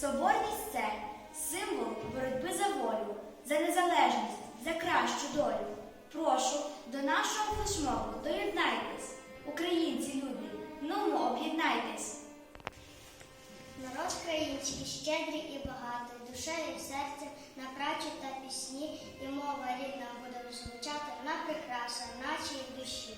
Соборність це символ боротьби за волю, за незалежність, за кращу долю. Прошу до нашого флешмобу доєднайтесь. Українці любі, нумо об'єднайтесь. Народ український щедрий і багатий, душею і серцем на працю та пісні, і мова рідна буде звучати на прикраса нашій душі.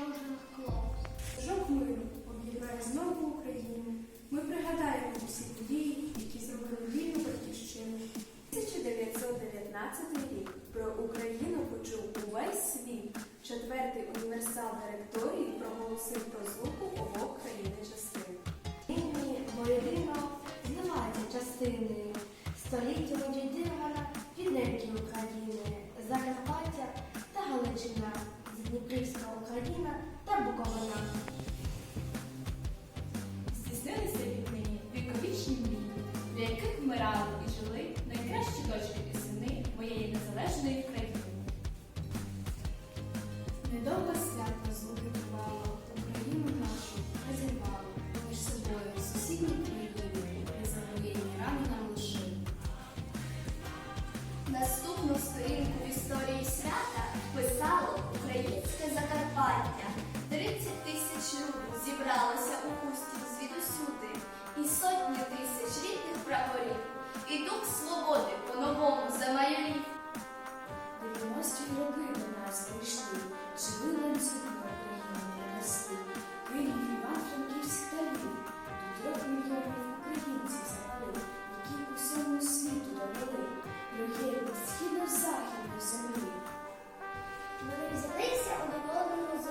У жилах. Жок миру об'єднає знову Україну. Ми пригадаємо усі події, незалежної країни. Недовго свято звуки бувало, Україну нашу розірвало між собою сусідні країни, незавоєнні рани нам лишили. Наступну сторінку в історії свята писало українське Закарпаття. 30 тисяч людей зібралося у хусті звідусюди, і сотні тисяч рідних прапорів, і дух свободи по-новому східно-західну землі. Взялися один одному за